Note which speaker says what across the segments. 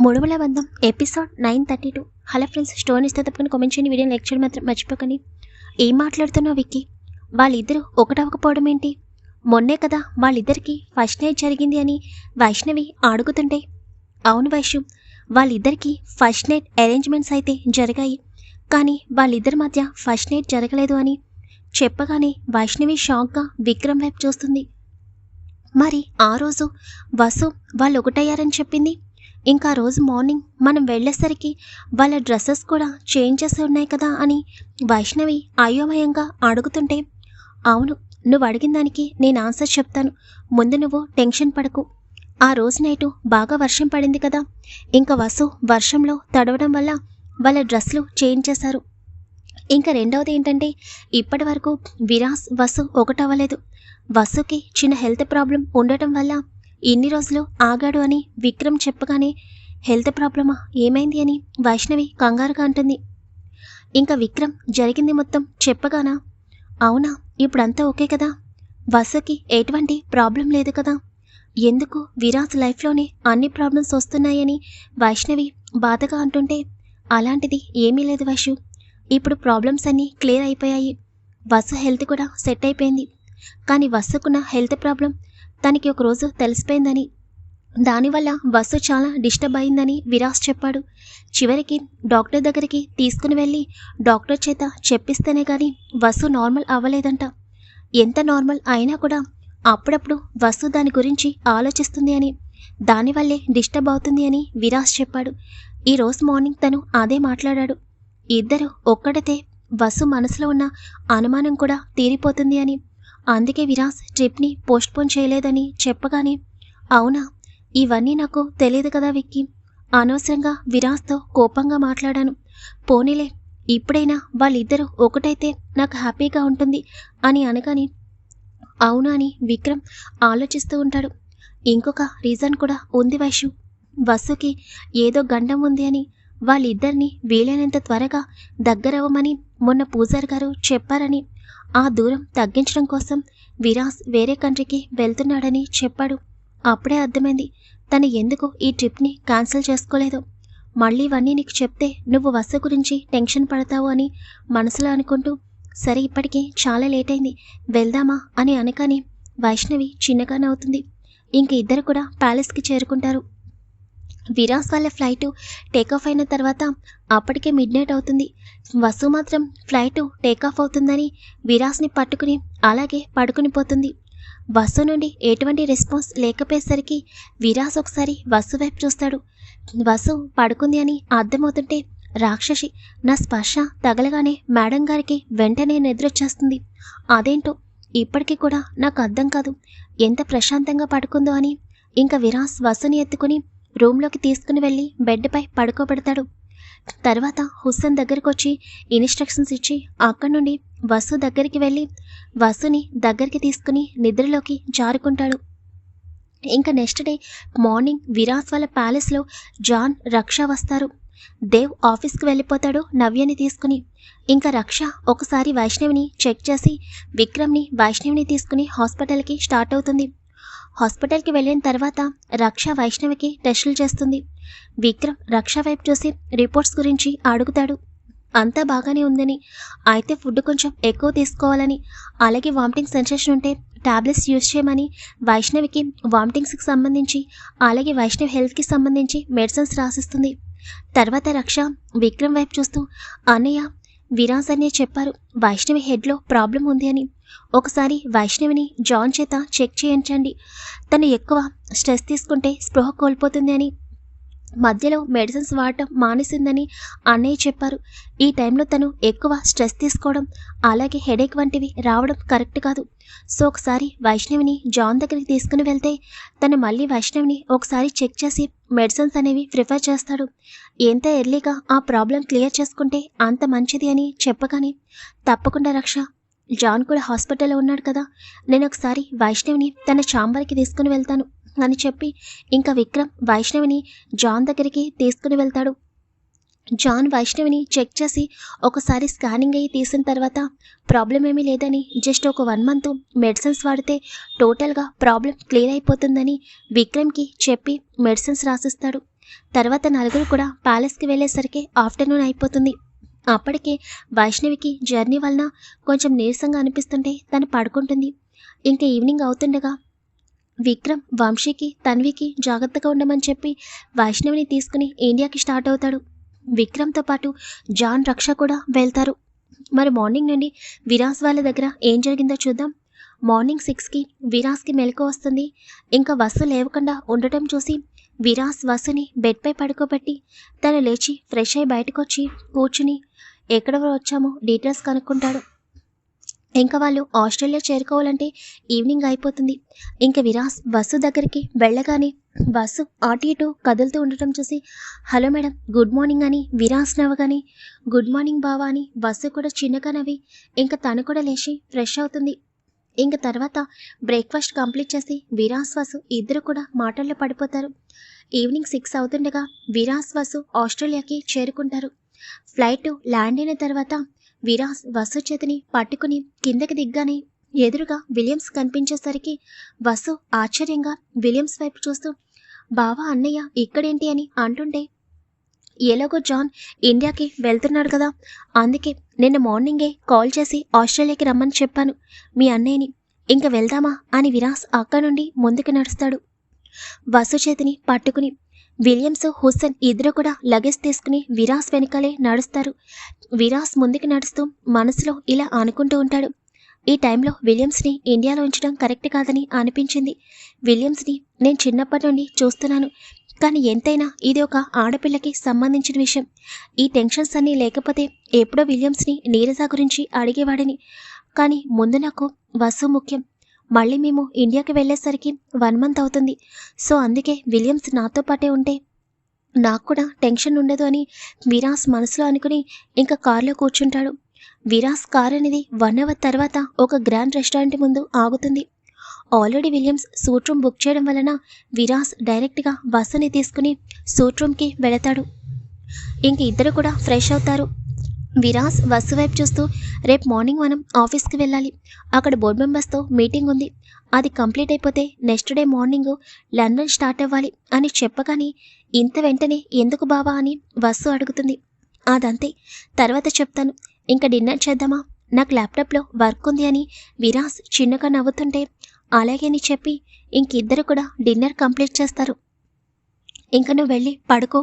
Speaker 1: మూడుమల బంధం episode nine thirty two hello friends stone ఇస్తే తప్పని కామెంట్ చేయండి. వీడియో లైక్ చేయడం మాత్రం మర్చిపోకండి. ఏం మాట్లాడుతున్నావు విక్కీ? వాళ్ళిద్దరూ ఒకటవకపోవడం ఏంటి మొన్నే కదా వాళ్ళిద్దరికి ఫస్ట్ నైట్ జరిగింది అని వైష్ణవి అడుగుతుంటే అవును వైష్ణవ్ వాళ్ళిద్దరికీ ఫస్ట్ నైట్ అరేంజ్మెంట్స్ అయితే జరిగాయి. కానీ వాళ్ళిద్దరి మధ్య ఫస్ట్ నైట్ జరగలేదు అని చెప్పగానే వైష్ణవి షాక్గా విక్రమ్ వైపు చూస్తుంది. మరి ఆ రోజు వసు వాళ్ళు ఒకటయ్యారని చెప్పింది? ఇంకా రోజు మార్నింగ్ మనం వెళ్ళేసరికి వాళ్ళ డ్రెస్సెస్ కూడా చేంజ్ చేసి ఉన్నాయి కదా అని వైష్ణవి అయోమయంగా అడుగుతుంటే అవును నువ్వు అడిగిన దానికి నేను ఆన్సర్ చెప్తాను. ముందు నువ్వు టెన్షన్ పడకు. ఆ రోజు నైటు బాగా వర్షం పడింది కదా. ఇంకా వసు వర్షంలో తడవడం వల్ల వాళ్ళ డ్రెస్సులు చేంజ్ చేశారు. ఇంకా రెండవది ఏంటంటే ఇప్పటి వరకు విరాస్ వసు ఒకటవ్వలేదు. వసుకి చిన్న హెల్త్ ప్రాబ్లం ఉండటం వల్ల ఇన్ని రోజులు ఆగాడు అని విక్రమ్ చెప్పగానే హెల్త్ ప్రాబ్లమా? ఏమైంది? అని వైష్ణవి కంగారుగా అంటుంది. ఇంకా విక్రమ్ జరిగింది మొత్తం చెప్పగానా? అవునా ఇప్పుడంతా ఓకే కదా? వసుకి ఎటువంటి ప్రాబ్లం లేదు కదా? ఎందుకు విరాజ్ లైఫ్లోనే అన్ని ప్రాబ్లమ్స్ వస్తున్నాయని వైష్ణవి బాధగా అంటుంటే అలాంటిది ఏమీ లేదు వైషు. ఇప్పుడు ప్రాబ్లమ్స్ అన్నీ క్లియర్ అయిపోయాయి. వసు హెల్త్ కూడా సెట్ అయిపోయింది. కానీ వసుకున్న హెల్త్ ప్రాబ్లం తనకి ఒకరోజు తెలిసిపోయిందని. దానివల్ల వసు చాలా డిస్టర్బ్ అయిందని విరాస్ చెప్పాడు. చివరికి డాక్టర్ దగ్గరికి తీసుకుని వెళ్ళి డాక్టర్ చేత చెప్పిస్తేనే కానీ వసు నార్మల్ అవ్వలేదంట. ఎంత నార్మల్ అయినా కూడా అప్పుడప్పుడు వసు దాని గురించి ఆలోచిస్తుంది అని దానివల్లే డిస్టర్బ్ అవుతుంది అని విరాస్ చెప్పాడు. ఈ రోజు మార్నింగ్ తను అదే మాట్లాడాడు. ఇద్దరు ఒక్కడితే వసు మనసులో ఉన్న అనుమానం కూడా తీరిపోతుంది అని అందుకే విరాస్ ట్రిప్ని పోస్ట్పోన్ చేయలేదని చెప్పగానే అవునా ఇవన్నీ నాకు తెలియదు కదా విక్కీ. అనవసరంగా విరాస్తో కోపంగా మాట్లాడాను. పోనీలే ఇప్పుడైనా వాళ్ళిద్దరూ ఒకటైతే నాకు హ్యాపీగా ఉంటుంది అని అనగానే అవునా అని విక్రమ్ ఆలోచిస్తూ ఉంటాడు. ఇంకొక రీజన్ కూడా ఉంది వైషు. వసుకి ఏదో గండం ఉంది అని వాళ్ళిద్దరిని వీలైనంత త్వరగా దగ్గరవ్వమని మొన్న పూజారి గారు చెప్పారని ఆ దూరం తగ్గించడం కోసం విరాస్ వేరే కంట్రీకి వెళ్తున్నాడని చెప్పాడు. అప్పుడే అర్థమైంది తను ఎందుకు ఈ ట్రిప్ని క్యాన్సిల్ చేసుకోలేదు? మళ్ళీ ఇవన్నీ నీకు చెప్తే నువ్వు వస గురించి టెన్షన్ పడతావు అని మనసులో అనుకుంటూ సరే ఇప్పటికే చాలా లేట్ అయింది వెళ్దామా అని అనగానే వైష్ణవి చిన్నగా నవ్వుతుంది. ఇంక ఇద్దరు కూడా ప్యాలెస్కి చేరుకుంటారు. విరాస్ వాళ్ళ ఫ్లైటు టేకాఫ్ అయిన తర్వాత అప్పటికే మిడ్ నైట్ అవుతుంది. వసు మాత్రం ఫ్లైటు టేకాఫ్ అవుతుందని విరాస్ని పట్టుకుని అలాగే పడుకుని పోతుంది. వసు నుండి ఎటువంటి రెస్పాన్స్ లేకపోయేసరికి విరాస్ ఒకసారి వసు వైపు చూస్తాడు. వసు పడుకుంది అని అర్థమవుతుంటే రాక్షసి నా స్పర్శ తగలగానే మేడం గారికి వెంటనే నిద్రొచ్చేస్తుంది. అదేంటో ఇప్పటికీ కూడా నాకు అర్థం కాదు. ఎంత ప్రశాంతంగా పడుకుందో అని ఇంకా విరాస్ వసుని ఎత్తుకుని రూమ్లోకి తీసుకుని వెళ్ళి బెడ్పై పడుకోబెడతాడు. తర్వాత హుస్సేన్ దగ్గరికి వచ్చి ఇన్స్ట్రక్షన్స్ ఇచ్చి అక్కడి నుండి వసు దగ్గరికి వెళ్ళి వసుని దగ్గరికి తీసుకుని నిద్రలోకి జారుకుంటాడు. ఇంకా నెక్స్ట్ డే మార్నింగ్ విరాస్ వాళ్ళ ప్యాలెస్లో జాన్ రక్ష వస్తారు. దేవ్ ఆఫీస్కి వెళ్ళిపోతాడు నవ్యని తీసుకుని. ఇంకా రక్ష ఒకసారి వైష్ణవిని చెక్ చేసి విక్రమ్ని వైష్ణవిని తీసుకుని హాస్పిటల్కి స్టార్ట్ అవుతుంది. హాస్పిటల్కి వెళ్ళిన తర్వాత రక్ష వైష్ణవికి టెస్టులు చేస్తుంది. విక్రమ్ రక్ష వైపు చూసి రిపోర్ట్స్ గురించి అడుగుతాడు. అంతా బాగానే ఉందని అయితే ఫుడ్ కొంచెం ఎక్కువ తీసుకోవాలని అలాగే వామిటింగ్ సెన్సేషన్ ఉంటే టాబ్లెట్స్ యూజ్ చేయమని వైష్ణవికి వామిటింగ్స్కి సంబంధించి అలాగే వైష్ణవి హెల్త్కి సంబంధించి మెడిసిన్స్ రాసిస్తుంది. తర్వాత రక్ష విక్రమ్ వైపు చూస్తూ అన్నయ్య విరాజ్ అనే చెప్పారు. వైష్ణవి హెడ్లో ప్రాబ్లం ఉంది అని. ఒకసారి వైష్ణవిని జాన్ చేత చెక్ చేయించండి. తను ఎక్కువ స్ట్రెస్ తీసుకుంటే స్పృహ కోల్పోతుంది అని. మధ్యలో మెడిసిన్స్ వాడటం మానేసిందని అన్నయ్య చెప్పారు. ఈ టైంలో తను ఎక్కువ స్ట్రెస్ తీసుకోవడం అలాగే హెడేక్ వంటివి రావడం కరెక్ట్ కాదు. సో ఒకసారి వైష్ణవిని జాన్ దగ్గరికి తీసుకుని వెళ్తే తను మళ్ళీ వైష్ణవిని ఒకసారి చెక్ చేసి మెడిసిన్స్ అనేవి ప్రిఫర్ చేస్తాడు. ఎంత ఎర్లీగా ఆ ప్రాబ్లం క్లియర్ చేసుకుంటే అంత మంచిది అని చెప్పగానే తప్పకుండా రక్ష. జాన్ కూడా హాస్పిటల్లో ఉన్నాడు కదా నేను ఒకసారి వైష్ణవిని తన ఛాంబర్కి తీసుకుని వెళ్తాను. అని చెప్పి ఇంకా విక్రమ్ వైష్ణవిని జాన్ దగ్గరికి తీసుకుని వెళ్తాడు. జాన్ వైష్ణవిని చెక్ చేసి ఒకసారి స్కానింగ్ అయ్యి తీసిన తర్వాత ప్రాబ్లం ఏమీ లేదని జస్ట్ ఒక వన్ మంత్ మెడిసిన్స్ వాడితే టోటల్గా ప్రాబ్లం క్లియర్ అయిపోతుందని విక్రమ్కి చెప్పి మెడిసిన్స్ రాసిస్తాడు. తర్వాత నలుగురు కూడా ప్యాలెస్కి వెళ్ళేసరికి ఆఫ్టర్నూన్ అయిపోతుంది. అప్పటికే వైష్ణవికి జర్నీ వలన కొంచెం నీరసంగా అనిపిస్తుంటే తను పడుకుంటుంది. ఇంకా ఈవినింగ్ అవుతుండగా విక్రమ్ వంశీకి తన్వికి జాగ్రత్తగా ఉండమని చెప్పి వైష్ణవిని తీసుకుని ఇండియాకి స్టార్ట్ అవుతాడు. విక్రమ్తో పాటు జాన్ రక్ష కూడా వెళ్తారు. మరి మార్నింగ్ నుండి విరాస్ వాళ్ళ దగ్గర ఏం జరిగిందో చూద్దాం. మార్నింగ్ సిక్స్కి విరాస్కి మెలకు వస్తుంది. ఇంకా వసు లేవకుండా ఉండటం చూసి విరాస్ వసుని బెడ్పై పడుకోబెట్టి తను లేచి ఫ్రెష్ అయి బయటకు వచ్చి కూర్చుని ఎక్కడ వచ్చామో డీటెయిల్స్ కనుక్కుంటాడు. ఇంకా వాళ్ళు ఆస్ట్రేలియా చేరుకోవాలంటే ఈవినింగ్ అయిపోతుంది. ఇంకా విరాస్ బస్సు దగ్గరికి వెళ్ళగానే బస్సు అటు ఇటు కదులుతూ ఉండటం చూసి హలో మేడం గుడ్ మార్నింగ్ అని విరాస్ నవ్వగానే గుడ్ మార్నింగ్ బావా అని బస్సు కూడా చిన్నగా నవ్వి ఇంకా తను కూడా లేచి ఫ్రెష్ అవుతుంది. ఇంకా తర్వాత బ్రేక్ఫాస్ట్ కంప్లీట్ చేసి విరాస్ వసు ఇద్దరు కూడా మాటల్లో పడిపోతారు. ఈవినింగ్ సిక్స్ అవుతుండగా విరాస్ వసు ఆస్ట్రేలియాకి చేరుకుంటారు. ఫ్లైట్ ల్యాండ్ అయిన తర్వాత విరాస్ వసు చేతిని పట్టుకుని కిందకి దిగ్గానే ఎదురుగా విలియమ్స్ కనిపించేసరికి వసు ఆశ్చర్యంగా విలియమ్స్ వైపు చూస్తూ బావా అన్నయ్య ఇక్కడేంటి అని అంటుంటే ఎలాగో జాన్ ఇండియాకి వెళ్తున్నాడు కదా. అందుకే నిన్న మార్నింగే కాల్ చేసి ఆస్ట్రేలియాకి రమ్మని చెప్పాను. మీ అన్నయ్యని ఇంక వెళ్దామా? అని విరాస్ అక్క నుండి ముందుకు నడుస్తాడు. వసు చేతిని పట్టుకుని విలియమ్స్ హుస్సేన్ ఇద్దరు కూడా లగేజ్ తీసుకుని విరాస్ వెనకాలే నడుస్తారు. విరాస్ ముందుకు నడుస్తూ మనసులో ఇలా అనుకుంటూ ఉంటాడు. ఈ టైంలో విలియమ్స్ని ఇండియాలో ఉంచడం కరెక్ట్ కాదని అనిపించింది. విలియమ్స్ని నేను చిన్నప్పటి నుండి చూస్తున్నాను. కానీ ఎంతైనా ఇది ఒక ఆడపిల్లకి సంబంధించిన విషయం. ఈ టెన్షన్స్ అన్నీ లేకపోతే ఎప్పుడో విలియమ్స్ని నీరజ గురించి అడిగేవాడిని. కానీ ముందు నాకు వసు ముఖ్యం. మళ్ళీ మేము ఇండియాకి వెళ్ళేసరికి వన్ మంత్ అవుతుంది. సో అందుకే విలియమ్స్ నాతో పాటే ఉంటే నాకు కూడా టెన్షన్ ఉండదు అని విరాస్ మనసులో అనుకుని ఇంకా కారులో కూర్చుంటాడు. విరాస్ కార్ అనేది వన్ అవర్ తర్వాత ఒక గ్రాండ్ రెస్టారెంట్ ముందు ఆగుతుంది. Already Williams suite room book చేయడం వలన విరాస్ డైరెక్ట్గా బస్సుని తీసుకుని సూట్ రూమ్కి వెళతాడు. ఇంక ఇద్దరు కూడా ఫ్రెష్ అవుతారు. విరాస్ బస్సు వైపు చూస్తూ రేపు మార్నింగ్ మనం ఆఫీస్కి వెళ్ళాలి. అక్కడ బోర్డు మెంబర్స్తో మీటింగ్ ఉంది. అది కంప్లీట్ అయిపోతే next day morning London start అవ్వాలి అని చెప్పగానే ఇంత వెంటనే ఎందుకు బావా అని వస్సు అడుగుతుంది. అదంతే. తర్వాత చెప్తాను. ఇంకా డిన్నర్ చేద్దామా? నాకు ల్యాప్టాప్లో వర్క్ ఉంది అని విరాస్ చిన్నగా నవ్వుతుంటే అలాగే అని చెప్పి ఇంకిద్దరు కూడా డిన్నర్ కంప్లీట్ చేస్తారు. ఇంక నువ్వు వెళ్ళి పడుకో.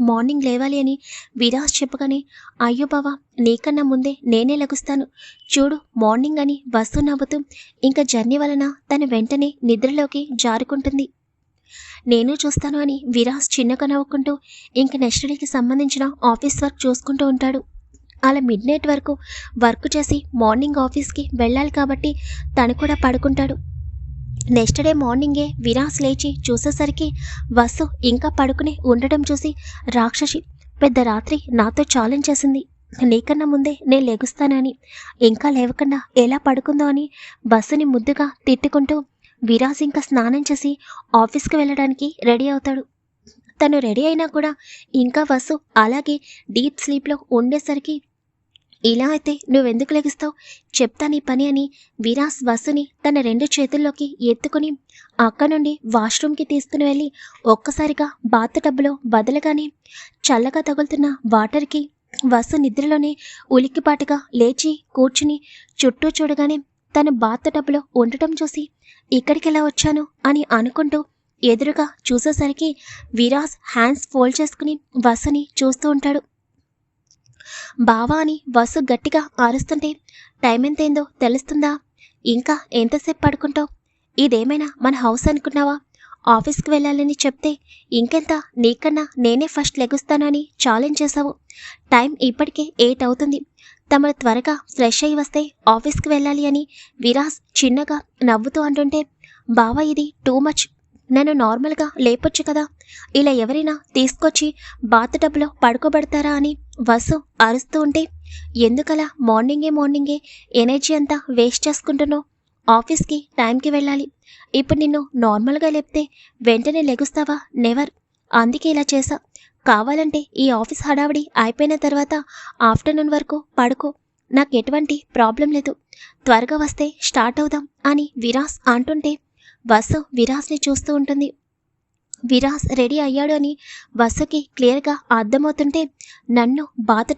Speaker 1: మార్నింగ్ లేవాలి అని విరాస్ చెప్పగానే అయ్యో బావా నీకన్నా ముందే నేనే లగుస్తాను. చూడు మార్నింగ్ అని వస్తు నవ్వుతూ ఇంకా జర్నీ వలన తను వెంటనే నిద్రలోకి జారుకుంటుంది. నేను చూస్తాను అని విరాజ్ చిన్నగా నవ్వుకుంటూ ఇంక నెక్స్ట్ డేకి సంబంధించిన ఆఫీస్ వర్క్ చూసుకుంటూ ఉంటాడు. అలా మిడ్ నైట్ వరకు వర్క్ చేసి మార్నింగ్ ఆఫీస్కి వెళ్ళాలి కాబట్టి తను కూడా పడుకుంటాడు. నెక్స్ట్ డే మార్నింగే విరాస్ లేచి చూసేసరికి వసు ఇంకా పడుకుని ఉండటం చూసి రాక్షసి పెద్ద రాత్రి నాతో ఛాలెంజ్ చేసింది. నీకన్నా ముందే నేను లెగుస్తానని ఇంకా లేవకుండా ఎలా పడుకుందో అని బస్సుని ముద్దుగా తిట్టుకుంటూ విరాస్ ఇంకా స్నానం చేసి ఆఫీస్కి వెళ్ళడానికి రెడీ అవుతాడు. తను రెడీ అయినా కూడా ఇంకా వసు అలాగే డీప్ స్లీప్లో ఉండేసరికి ఇలా అయితే నువ్వెందుకు లెగిస్తావు? చెప్తా నీ పని అని విరాస్ వసుని తన రెండు చేతుల్లోకి ఎత్తుకుని అక్క నుండి వాష్రూమ్కి తీసుకుని వెళ్ళి ఒక్కసారిగా బాత్ టబ్లో వదలగానే చల్లగా తగులుతున్న వాటర్కి వసు నిద్రలోనే ఉలిక్కిపాటుగా లేచి కూర్చుని చుట్టూ చూడగానే తను బాత్ టబ్లో ఉండటం చూసి ఇక్కడికి ఎలా వచ్చాను? అని అనుకుంటూ ఎదురుగా చూసేసరికి విరాస్ హ్యాండ్స్ ఫోల్డ్ చేసుకుని వసుని చూస్తూ ఉంటాడు. బావా అని వసు గట్టిగా ఆరుస్తుంటే టైం ఎంతైందో తెలుస్తుందా? ఇంకా ఎంతసేపు పడుకుంటావు? ఇదేమైనా మన హౌస్ అనుకున్నావా? ఆఫీస్కి వెళ్ళాలని చెప్తే ఇంకెంత? నీకన్నా నేనే ఫస్ట్ లెగుస్తానని ఛాలెంజ్ చేశావు టైం ఇప్పటికే ఎయిట్ అవుతుంది. తమరు త్వరగా ఫ్రెష్ అయి వస్తే ఆఫీస్కి వెళ్ళాలి అని విరాస్ చిన్నగా నవ్వుతూ అంటుంటే బావా ఇది టూ మచ్ నన్ను నార్మల్గా లేపొచ్చు కదా. ఇలా ఎవరైనా తీసుకొచ్చి బాత్ టబ్లో పడుకోబెడతారా అని వసు అరుస్తూ ఉంటే ఎందుకలా మార్నింగే మార్నింగే ఎనర్జీ అంతా వేస్ట్ చేసుకుంటున్నావు? ఆఫీస్కి టైంకి వెళ్ళాలి. ఇప్పుడు నిన్ను నార్మల్గా లేపితే వెంటనే లెగుస్తావా? నెవర్. అందుకే ఇలా చేసా కావాలంటే ఈ ఆఫీస్ హడావిడి అయిపోయిన తర్వాత ఆఫ్టర్నూన్ వరకు పడుకో. నాకు ఎటువంటి ప్రాబ్లం లేదు. త్వరగా వస్తే స్టార్ట్ అవుదాం అని విరాస్ అంటుంటే వసు విరాస్ని చూస్తూ ఉంటుంది. విరాస్ రెడీ అయ్యాడు అని వసుకి క్లియర్గా అర్థమవుతుంటే నన్ను బాత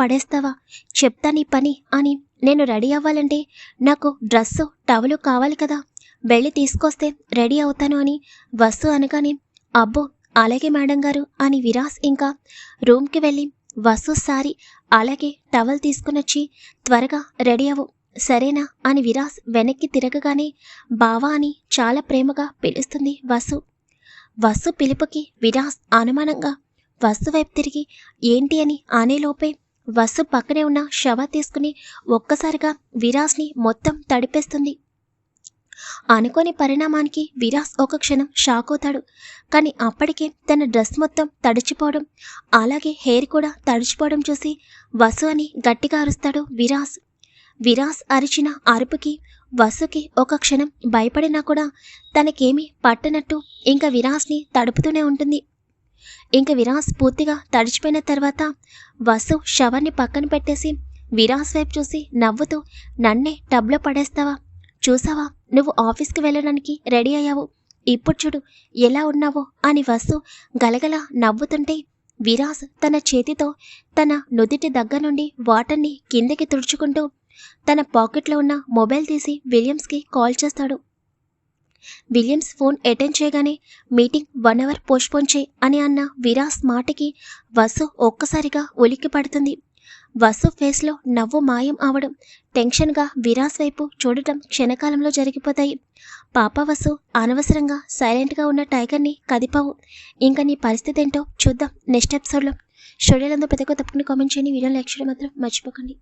Speaker 1: పడేస్తావా? చెప్తా నీ పని అని నేను రెడీ అవ్వాలంటే నాకు డ్రెస్సు టవలు కావాలి కదా. వెళ్ళి తీసుకొస్తే రెడీ అవుతాను అని వసు అనగానే అబ్బో అలాగే మేడం గారు అని విరాస్ ఇంకా రూమ్కి వెళ్ళి వసు సారీ అలాగే టవల్ తీసుకునొచ్చి త్వరగా రెడీ అవ్వు. సరేనా అని విరాస్ వెనక్కి తిరగగానే బావా అని చాలా ప్రేమగా పిలుస్తుంది వసు. వసు పిలుపుకి విరాస్ అనుమానంగా వసు వైపు తిరిగి ఏంటి అని అనేలోపే వసు పక్కనే ఉన్న శవ తీసుకుని ఒక్కసారిగా విరాస్ని మొత్తం తడిపేస్తుంది. అనుకోని పరిణామానికి విరాస్ ఒక క్షణం షాక్ అవుతాడు. కానీ అప్పటికే తన డ్రెస్ మొత్తం తడిచిపోవడం అలాగే హెయిర్ కూడా తడిచిపోవడం చూసి వసు అని గట్టిగా అరుస్తాడు విరాస్. విరాస్ అరిచిన అరుపుకి వసుకి ఒక క్షణం భయపడినా కూడా తనకేమీ పట్టనట్టు ఇంకా విరాస్ని తడుపుతూనే ఉంటుంది. ఇంకా విరాస్ పూర్తిగా తడిచిపోయిన తర్వాత వసు శవాన్ని పక్కన పెట్టేసి విరాస్ వైపు చూసి నవ్వుతూ నన్నే టబ్లో పడేస్తావా? చూసావా? నువ్వు ఆఫీస్కి వెళ్ళడానికి రెడీ అయ్యావు. ఇప్పుడు చూడు ఎలా ఉన్నావో అని వసు గలగల నవ్వుతుంటే విరాస్ తన చేతితో తన నుదిటి దగ్గర నుండి వాటర్ని కిందకి తుడుచుకుంటూ తన పాకెట్లో ఉన్న మొబైల్ తీసి విలియమ్స్కి కాల్ చేస్తాడు. విలియమ్స్ ఫోన్ అటెండ్ చేయగానే మీటింగ్ వన్ అవర్ పోస్ట్పోన్ చేయి అని అన్న విరాస్ మాటకి వసు ఒక్కసారిగా ఉలిక్కి పడుతుంది. వసు ఫేస్లో నవ్వు మాయం అవడం టెన్షన్గా విరాస్ వైపు చూడటం క్షణకాలంలో జరిగిపోతాయి. పాప వసు అనవసరంగా సైలెంట్గా ఉన్న టైగర్ని కదిపావు. ఇంకా నీ పరిస్థితి ఏంటో చూద్దాం నెక్స్ట్ ఎపిసోడ్లో. స్టూడియోలందు ప్రతి ఒక్క తప్పకుండా కామెంట్ చేయండి. వీడియో లైక్ చేయడం మాత్రం మర్చిపోకండి.